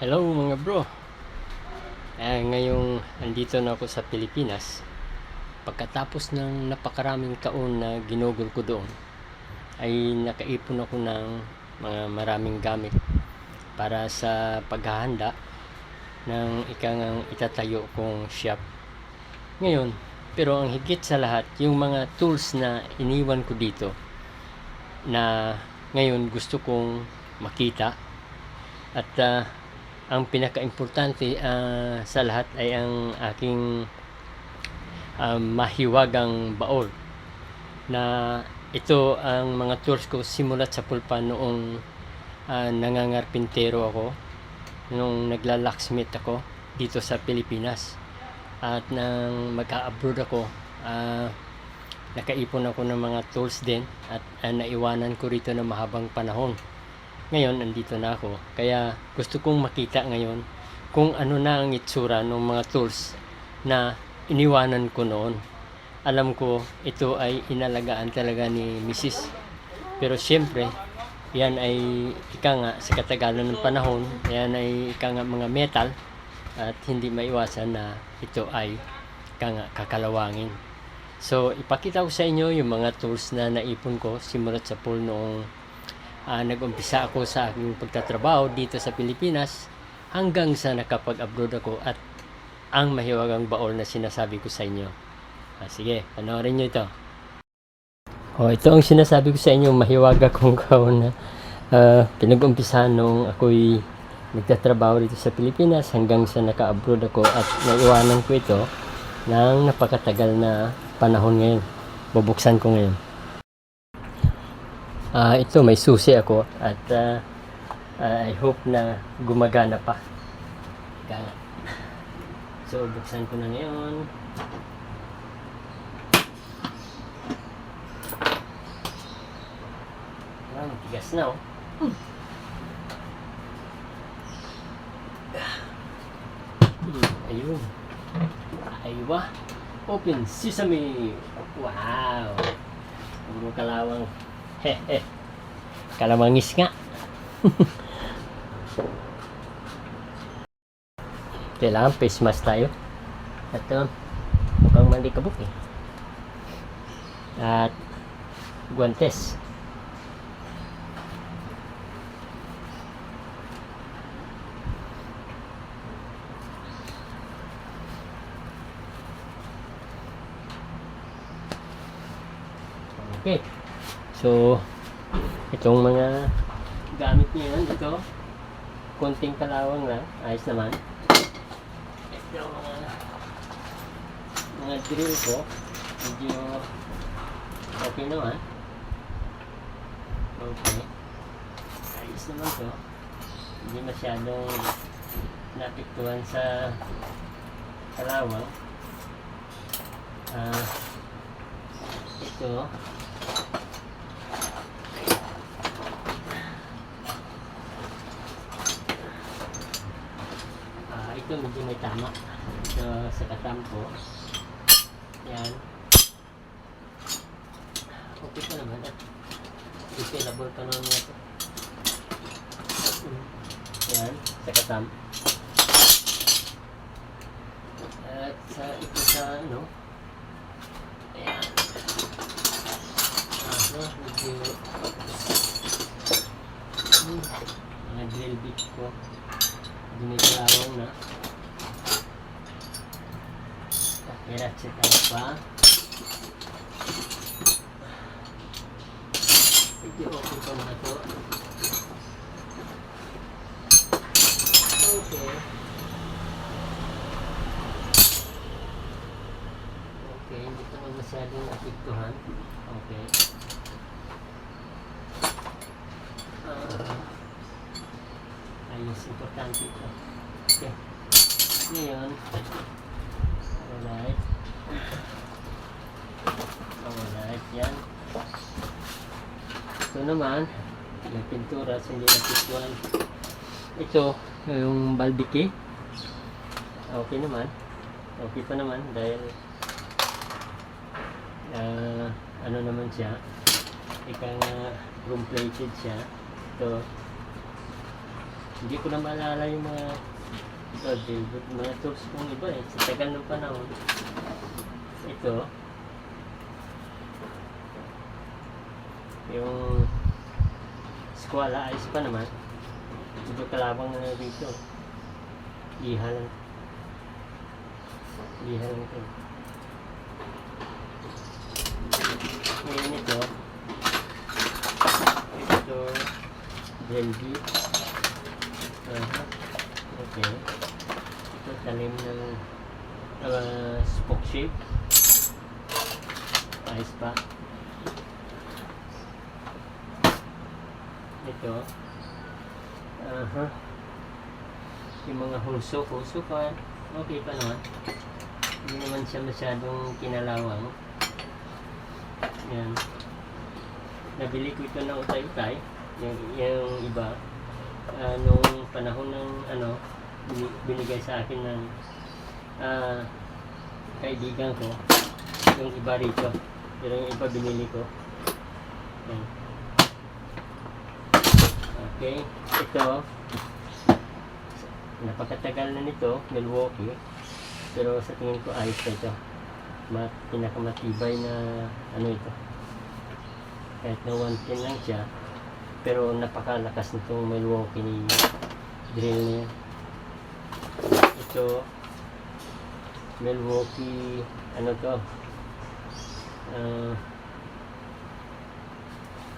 Hello mga bro. Eh, ngayong andito na ako sa Pilipinas, pagkatapos ng napakaraming taon na ginugol ko doon, ay nakaipon ako ng mga maraming gamit para sa paghahanda ng ikangang itatayo kong shop. Ngayon, pero ang higit sa lahat, yung mga tools na iniwan ko dito na ngayon gusto kong makita at ah, ang pinaka-importante ah, sa lahat ay ang aking ah, mahiwagang baol na ito ang mga tools ko simulat sa pulpa noong ah, nangangarpintero ako nung nagla-locksmith ako dito sa Pilipinas. At nang mag-abroad ako ah, nakaipon ako ng mga tools din at ah, naiwanan ko rito na mahabang panahon ngayon andito na ako. Kaya gusto kong makita ngayon kung ano na ang itsura ng mga tools na iniwanan ko noon. Alam ko ito ay inalagaan talaga ni Mrs. pero siyempre yan ay ika nga sa katagalan ng panahon. Yan ay ika nga mga metal at hindi maiwasan na ito ay ika nga kakalawangin. So ipakita ko sa inyo yung mga tools na naipon ko simulat sa pool noong ah, nag-umpisa ako sa aking pagtatrabaho dito sa Pilipinas hanggang sa nakapag-abroad ako at ang mahiwagang baol na sinasabi ko sa inyo. Ah, sige, panoorin nyo ito. Oh, ito ang sinasabi ko sa inyo, mahiwaga kong kaon na ah, pinag-umpisahan nung ako'y nagtatrabaho dito sa Pilipinas hanggang sa naka-abroad ako at naiwanan ko ito ng napakatagal na panahon ngayon. Bubuksan ko ngayon. Ah, ito may susi ako at ah, I hope na gumagana pa. Kaya, so buksan ko na ngayon. Ah, matigas na oh. Hmm, ayun. Aywa. Open sesame. Wow. Puro kalawang. Hehe. Kalamangis nga. Kailangan face mask tayo. At uh, mukhang mandi kabuk eh. At guantes. Okay. So, itong mga gamit niyo yan dito, konting kalawang lang, ayos naman. Ito mga, mga drill ko, medyo okay naman. Okay. Ayos naman to. Hindi masyadong napiktuhan sa kalawang. Ah, ito, Ah, ito medyo may tama. So, sa katampo. Yan. Okay pa naman. At repairable pa naman mga ito. Yan. Sa katam. At sa ito sa ano. Ayan. Ano, medyo hmm, mga drill bit ko. Dinikalawang na. Ratchet out pa. Okay. Okay. Okay, hindi naman masyadong apektuhan. Okay. Ah. Ayos, importante ito. Okay. Ngayon, alright. Alright, yan. Ito naman, yung pintura, so hindi napituan. Ito, yung balbiki. Okay naman. Okay pa naman dahil ah, ano naman siya, ika nga room plated siya. Ito, Hindi ko na maalala yung mga ito, David, mga tools kong iba eh. Sa tagal ng panahon. Ito. Yung skwala ayos pa naman. Ito kalabang na dito. Liha lang. Liha lang ito. Ngayon ito. Ito. Jelly. Aha. Okay. Ito talim ng uh, spoke shape. Ayos pa. Ito. Aha. Yung mga hulso pa. Okay pa naman. Hindi naman siya masyadong kinalawang. Yan. Nabili ko ito ng utay-utay. Yung, yung iba. Ah, nung panahon ng ano, binigay sa akin ng ah, kaibigan ko. Yung iba rito. Pero yung iba binili ko. Yan. Okay. Ito. Napakatagal na nito, Milwaukee. Pero sa tingin ko ayos na ito. Ma pinakamatibay na ano ito. Kahit na 110 lang siya. Pero napakalakas nitong Milwaukee drill niya. Ito Milwaukee ano to? Ah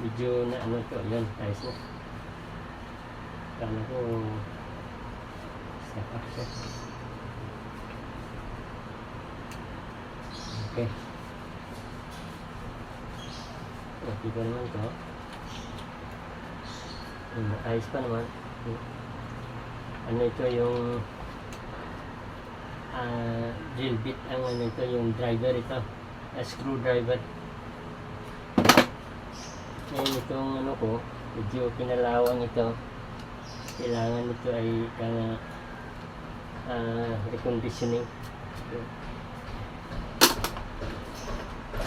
medyo na ano to, yun, ayos na. Kala ko step up siya. Okay. Okay pa naman to. Hmm, ayos pa naman. Hmm. Ano ito yung ah drill bit ang ano ito yung driver ito. A screwdriver. Ngayon itong ano ko, medyo kinalawang ito. Kailangan ito ay kaya ah reconditioning.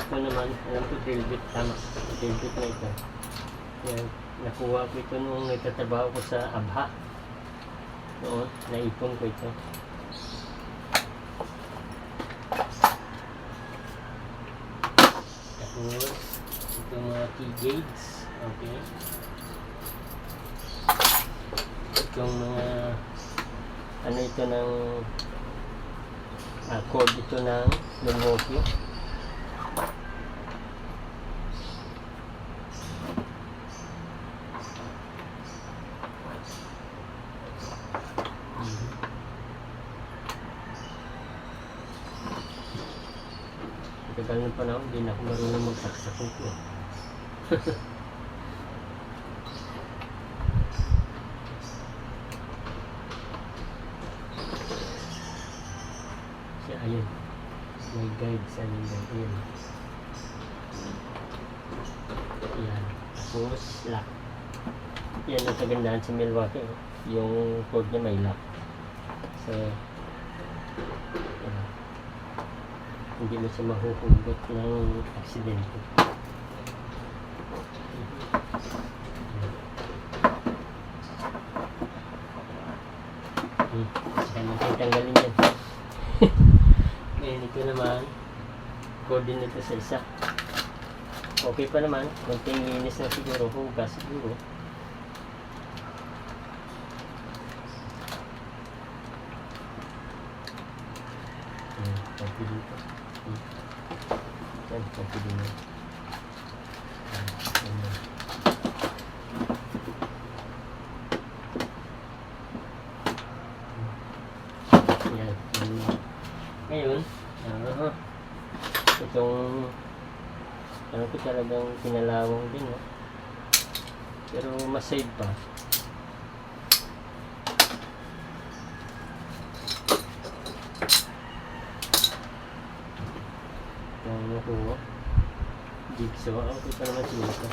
Ito naman, alam ko drill bit tama. Drill bit na ito. Yan, nakuha ko ito nung nagtatrabaho ko sa Abha. Noon, naipon ko ito. Tapos, ito T-gauge. Okay. Itong mga ano ito ng ah, code ito ng Milwaukee. Mhm. Tagal ng panahon, hindi na ako marunong magsaksak nito. Siya, ayun. May guide sa amin guide. Ayun. Yan. Tapos, lock. Yan ang kagandahan sa Milwaukee. oh. Yung code niya may lock. So, yan. hindi mo siya mahuhugot ng aksidente. Hmm, Kaya natin tanggalin yan. Ngayon naman, code nito sa isa. Okay pa naman, konting linis na siguro, hugas siguro. Hmm, konti dito. Hmm. Yan, konti. Hmm, yan yan. Yan, yan yan. Ngayon, ah, itong ano ko talagang pinalawang din, no? Pero mas save pa. Ano ko, jigsaw, ang kita naman sinito.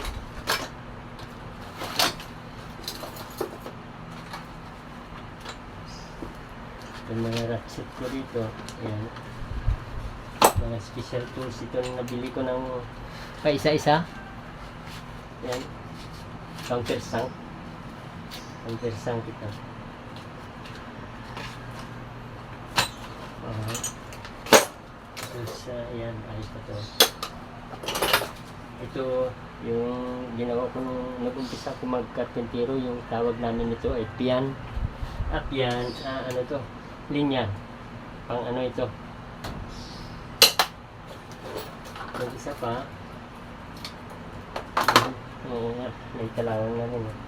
Yung mga ratchet ko dito, ayan. Mga special tools ito na nabili ko ng pa isa-isa. Yan. Pang-persang. Pang-persang kita. Okay. Tapos, uh, yan. Ayos pa to. Ito, yung ginawa ko nung nag-umpisa ko magkatintiro, yung tawag namin nito ay pian. Ah, pian. Ah, ano to? Linya. Pang ano ito. Mag-isa pa oo nga, may kailangan na rin. eh.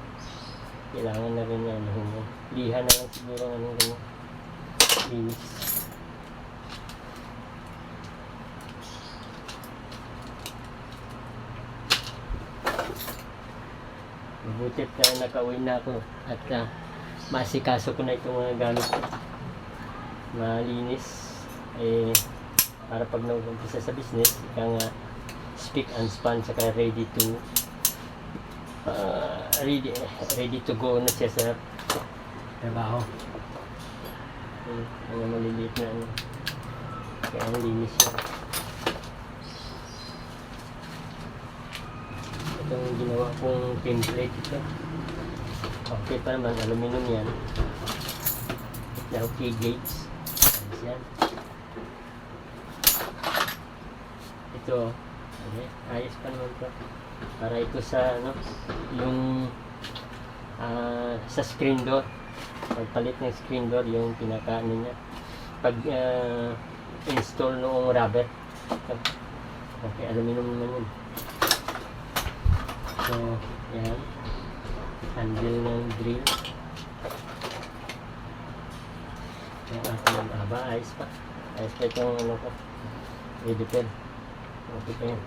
Kailangan na rin yan. Ano, liha na lang siguro ano ganyan. Linis. Mabuti na nakauwi na ako at uh, masikaso ko na itong mga gamit ko. Malinis. Eh, para pag nag-umpisa sa business, ika nga speak and span saka ready to uh, ready ready to go na siya sa trabaho. Hmm, mga maliliit na ano. Kaya ang linis siya. Itong ginawa kong template ito. Okay pa naman, aluminum yan. Now, key gates. Yan. Ito, okay, ayos pa naman to. Para ito sa, ano, yung ah, sa screen door. Pagpalit ng screen door, yung pinaka, niya. Pag ah, install noong rubber. Okay, aluminum naman yun. So, yan. Handle ng drill. Yung aking haba, ayos pa. Ayos pa itong ano ko. Pen. Okay pa yan.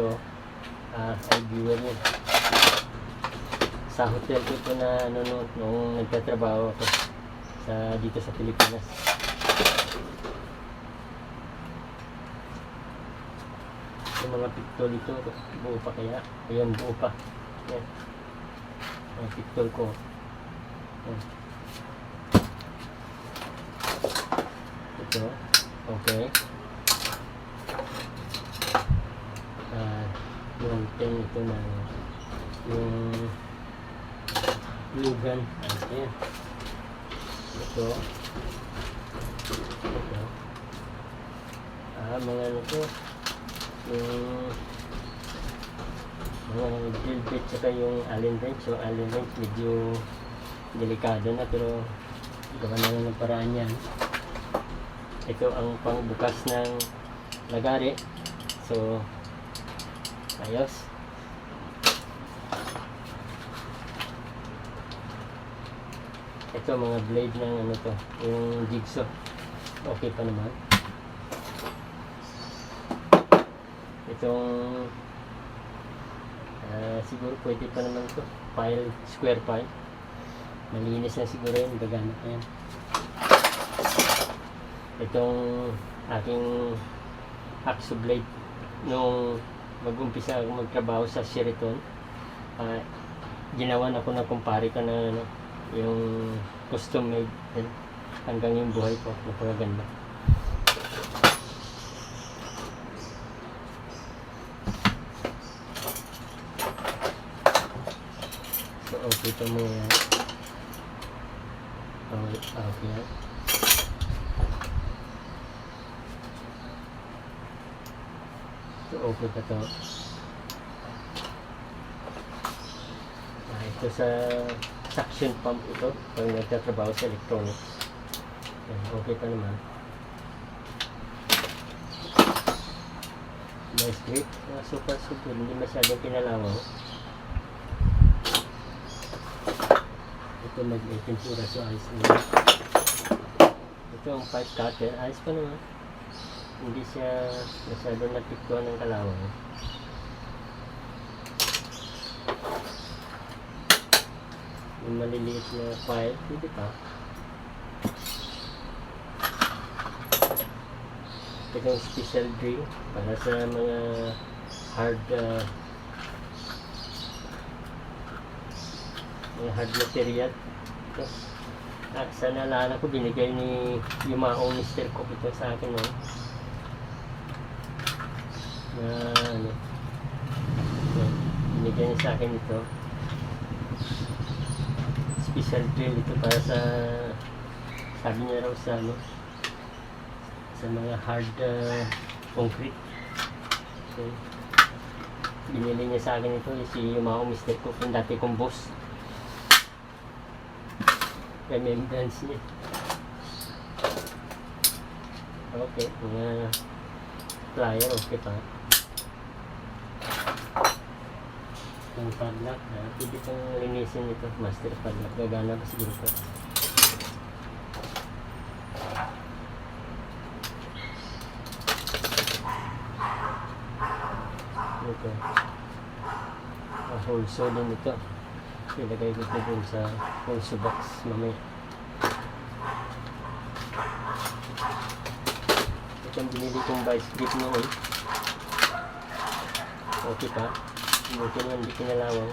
Ito, ah, ay viewer yan. Sa hotel ko ito na ano, no, nung nagtatrabaho ako sa dito sa Pilipinas. Yung mga pictol ito, buo pa kaya? Ayan, buo pa. Yan. Mga pictol ko. Ito. Okay. Ah, yung pen ito na yung lugan. Ayan. Ito. Ito. Ah, mga ano to. Yung mga drill bit saka yung allen wrench. So, allen wrench medyo delikado na pero gawa na lang ng paraan yan. Ito ang pangbukas ng lagari. So, ayos. Ito mga blade ng ano to, yung jigsaw. Okay pa naman. Itong ah, siguro pwede pa naman to. File, square file. Malinis na siguro yun, gagana pa yan. Itong aking hacksaw blade nung mag-umpisa ako magtrabaho sa Sheraton, ah, ginawan ako na kumpare ko na ano, yung custom made yan. hanggang yung buhay ko napakaganda. So okay ito mo yan okay, okay so okay pa to ah, ito sa suction pump ito pag nagtatrabaho sa electronics. Yan, okay pa naman. May grip. Uh, super super. Hindi masyadong pinalawaw. Ito nag-tempura so ayos na. Ito ang pipe cutter. Ayos pa naman. Hindi siya masyadong napiktuan ng kalawang. yung maliliit na file, pwede pa. Ito yung special drill para sa mga hard uh, mga hard material. At sa naalala ko, binigay ni yung maong Mr. Cook ito sa akin. No? Na ano, ito, binigay niya sa akin ito. special drill ito para sa sabi niya raw sa ano sa mga hard uh, concrete. So, binili niya sa akin ito si Yumao Mr. Cook yung dati kong boss. Remembrance niya. Okay, mga flyer, okay pa. Yung padlock, ha? pwede pang linisin ito, master padlock. Gagana pa siguro ito. Ito. Ah, holso din ito. Ilagay ko ito dun sa holso box mamaya. Ito ang binili kong vice grip noon. Okay pa. Buti naman hindi kinalawang.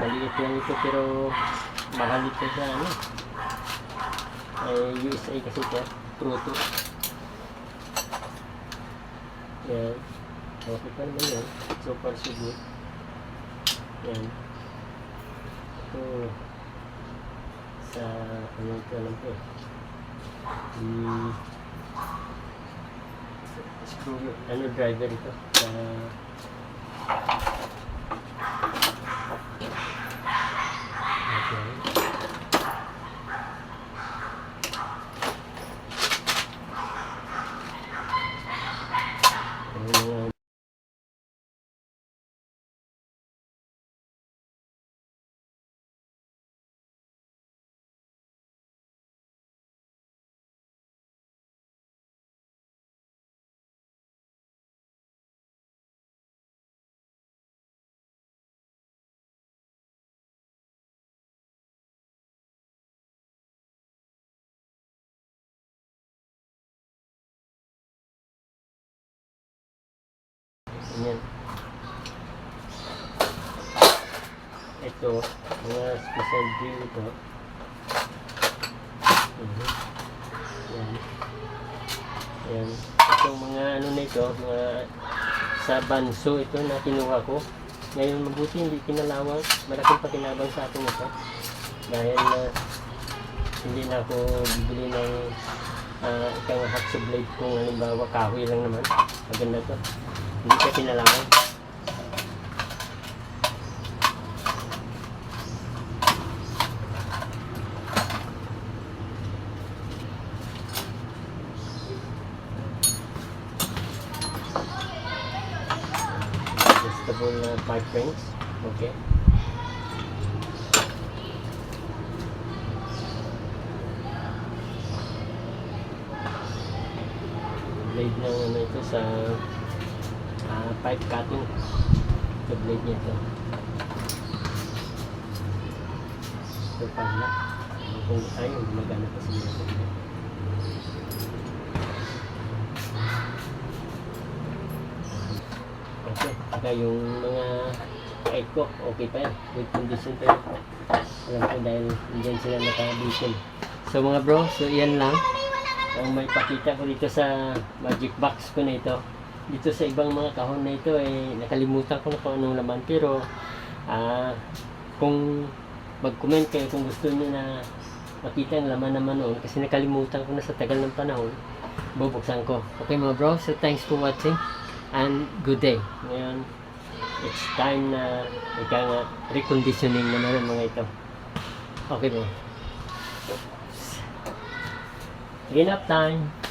Maliit lang ito pero mahal ito sa ano. Eh, USA kasi ito. Proto. Yan. Okay pa naman yan. So far so good. Yan. Ito. Sa ano ito alam ko eh. Hmm screw ano driver ito sa okay Yung mga Yan. Ito, mga special drill ito. Mhm. Yan. Yan. Itong mga ano na ito, mga sa banso ito na kinuha ko. Ngayon mabuti hindi kinalawang. Malaking pakinabang sa akin ito. Dahil na hindi na ako bibili ng uh, ikang hacksaw blade kung halimbawa kahoy lang naman. Maganda to. Hindi siya kinalawang. Adjustable na pipe rings. Okay. Blade ng ano ito sa pipe cutting. Ito blade niya ito. Ito pala. Kung ayaw, magana pa siguro. ito. Okay. Saka yung mga kahit ko, okay pa yan. Good condition pa yan. Alam ko dahil hindi sila nakabitin. So mga bro, so yan lang. Ang may pakita ko dito sa magic box ko na ito. Dito sa ibang mga kahon na ito, eh, nakalimutan ko na kung anong laman. Pero, ah, kung mag-comment kayo kung gusto niyo na makita ang laman naman noon, kasi nakalimutan ko na sa tagal ng panahon, bubuksan ko. Okay mga bro, so thanks for watching and good day. Ngayon, it's time na ika nga reconditioning naman ang mga ito. Okay bro. Clean up time.